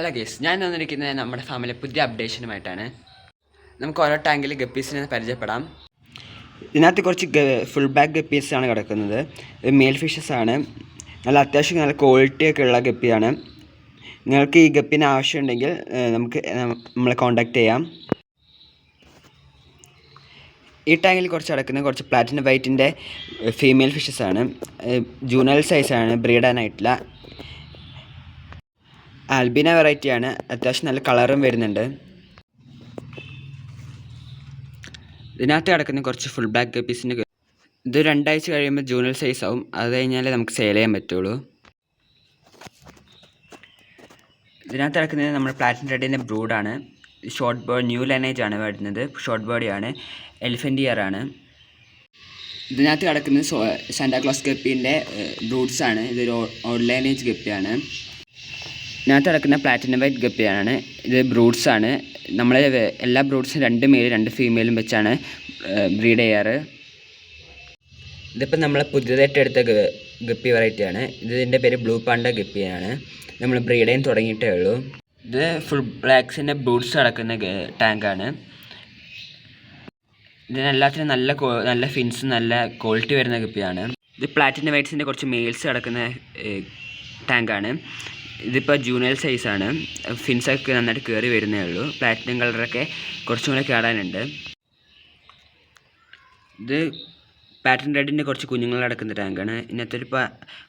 Hello guys ഞാൻ വന്നിരിക്കുന്നത് നമ്മുടെ ഫാമിലെ പുതിയ അപ്ഡേഷനുമായിട്ടാണ്. നമുക്ക് ഓരോ ടാങ്കിൽ ഗപ്പീസിനെ പരിചയപ്പെടാം. ഇതിനകത്ത് കുറച്ച് ഫുൾ ബാക്ക് ഗപ്പീസ് ആണ് കിടക്കുന്നത്. മെയിൽ ഫിഷസ് ആണ്. നല്ല അത്യാവശ്യം നല്ല ക്വാളിറ്റിയൊക്കെ ഉള്ള ഗപ്പിയാണ് നിങ്ങൾക്ക് ഈ ഗപ്പിന് ആവശ്യമുണ്ടെങ്കിൽ നമുക്ക് നമ്മളെ കോൺടാക്റ്റ് ചെയ്യാം. ഈ ടാങ്കിൽ കുറച്ച് കിടക്കുന്നത് കുറച്ച് പ്ലാറ്റിനം വൈറ്റിന്റെ ഫീമെയിൽ ഫിഷസ് ആണ്. ജൂനൽ സൈസാണ് ബ്രീഡാനായിട്ടില്ല ആൽബിന വെറൈറ്റിയാണ് അത്യാവശ്യം നല്ല കളറും വരുന്നുണ്ട്. ഇതിനകത്ത് കിടക്കുന്ന കുറച്ച് ഫുൾ ബ്ലാക്ക് ഗപ്പീസിന്റെ ഇത് രണ്ടാഴ്ച കഴിയുമ്പോൾ ജൂനൽ സൈസ് ആവും. അത് കഴിഞ്ഞാലേ നമുക്ക് സെയിൽ ചെയ്യാൻ പറ്റുള്ളൂ. ഇതിനകത്ത് കിടക്കുന്നത് നമ്മൾ പ്ലാറ്റിൻ റെഡിന്റെ ബ്രൂഡാണ് ഷോർട്ട് ബോഡി ന്യൂ ലൈനേജ് ആണ് വരുന്നത്. ഷോർട്ട് ബോഡിയാണ് എലിഫന്റ് ഇയർ ആണ്. ഇതിനകത്ത് കിടക്കുന്നത് സാന്റാക്ലോസ് ഗപ്പിന്റെ ആണ്. ഇതൊരു ഓൺലൈനേജ് ലൈനേജ് ഗപ്പിയാണ് ഇതിനകത്ത് കിടക്കുന്ന പ്ലാറ്റിനം വൈറ്റ് ഗപ്പിയാണ്. ഇത് ബ്രൂട്ട്സാണ് നമ്മൾ എല്ലാ ബ്രൂട്ട്സും രണ്ട് മെയിൽ രണ്ട് ഫീമെയിലും വെച്ചാണ് ബ്രീഡ് ചെയ്യാറ്. ഇതിപ്പോൾ നമ്മൾ പുതിയതായിട്ട് എടുത്ത ഗപ്പി വെറൈറ്റിയാണ് ഇതിന്റെ പേര് ബ്ലൂ പാണ്ട ഗപ്പിയാണ്. നമ്മൾ ബ്രീഡ് ചെയ്യാൻ തുടങ്ങിയിട്ടേ ഉള്ളൂ. ഇത് ഫുൾ ബ്ലാക്സിന്റെ ബ്രൂട്ട്സ് കിടക്കുന്ന ടാങ്കാണ് ഇതിനെല്ലാത്തിനും നല്ല നല്ല ഫിൻസ് നല്ല ക്വാളിറ്റി വരുന്ന ഗപ്പിയാണ്. ഇത് പ്ലാറ്റിനം വൈറ്റ്സിന്റെ കുറച്ച് മെയിൽസ് കിടക്കുന്ന ടാങ്കാണ് ഇതിപ്പോൾ ജൂനിയൽ സൈസാണ് ഫിൻസൊക്കെ നന്നായിട്ട് കയറി വരുന്നേ ഉള്ളൂ. പ്ലാറ്റിനം കളറൊക്കെ കുറച്ചും കൂടെ കയറാനുണ്ട് ഇത് പാറ്റേൺ റെഡിന്റെ കുറച്ച് കുഞ്ഞുങ്ങളടക്കുന്ന ടാങ്കാണ് ഇന്നത്തെ ഒരു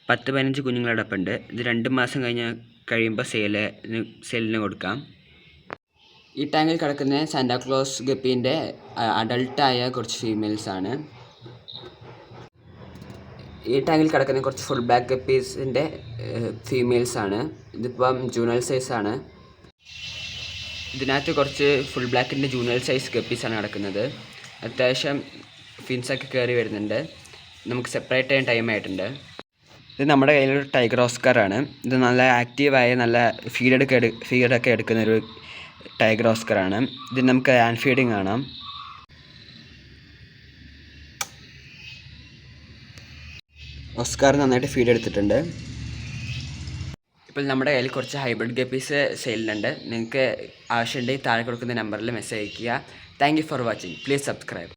പത്ത് പതിനഞ്ച് കുഞ്ഞുങ്ങളടപ്പുണ്ട് ഇത് രണ്ട് മാസം കഴിഞ്ഞ് കഴിയുമ്പോൾ സെയിൽ സെയിലിന് കൊടുക്കാം. ഈ ടാങ്കിൽ കിടക്കുന്ന സാന്റാക്ലോസ് ഗപ്പീന്റെ അഡൾട്ടായ കുറച്ച് ഫീമെയിൽസാണ് ഈ ടാങ്കിൽ കിടക്കുന്ന കുറച്ച് ഫുൾ ബാക്ക് ഗപ്പീസിന്റെ ഫീമെയിൽസ് ആണ്. ഇതിപ്പം ജൂനൽ ആണ്. ഇതിനകത്ത് കുറച്ച് ഫുൾ ബ്ലാക്കിന്റെ ജൂനൽ സൈസ് ഗപ്പീസാണ് കിടക്കുന്നത്. അത്യാവശ്യം ഫിൻസൊക്കെ കയറി വരുന്നുണ്ട്. നമുക്ക് സെപ്പറേറ്റ് ചെയ്യാൻ ടൈം ആയിട്ടുണ്ട്. ഇത് നമ്മുടെ കയ്യിലൊരു ടൈഗർ ഓസ്കറാണ് ഇത് നല്ല ആക്റ്റീവായ നല്ല ഫീഡ് എടുക്കുക ഫീഡൊക്കെ എടുക്കുന്ന ഒരു ടൈഗർ ഓസ്കറാണ് ഇതിന് നമുക്ക് ആൻഡ് ഫീഡിങ് കാണാം. ഓസ്കാർ നന്നായിട്ട് ഫീഡ് എടുത്തിട്ടുണ്ട്. ഇപ്പോൾ നമ്മുടെ കയ്യിൽ കുറച്ച് ഹൈബ്രിഡ് ഗപ്പീസ് സെയിലുണ്ട് നിങ്ങൾക്ക് ആവശ്യമുണ്ടെങ്കിൽ താഴെ കൊടുക്കുന്ന നമ്പറിൽ മെസ്സേജ് അയയ്ക്കുക. Thank for watching please subscribe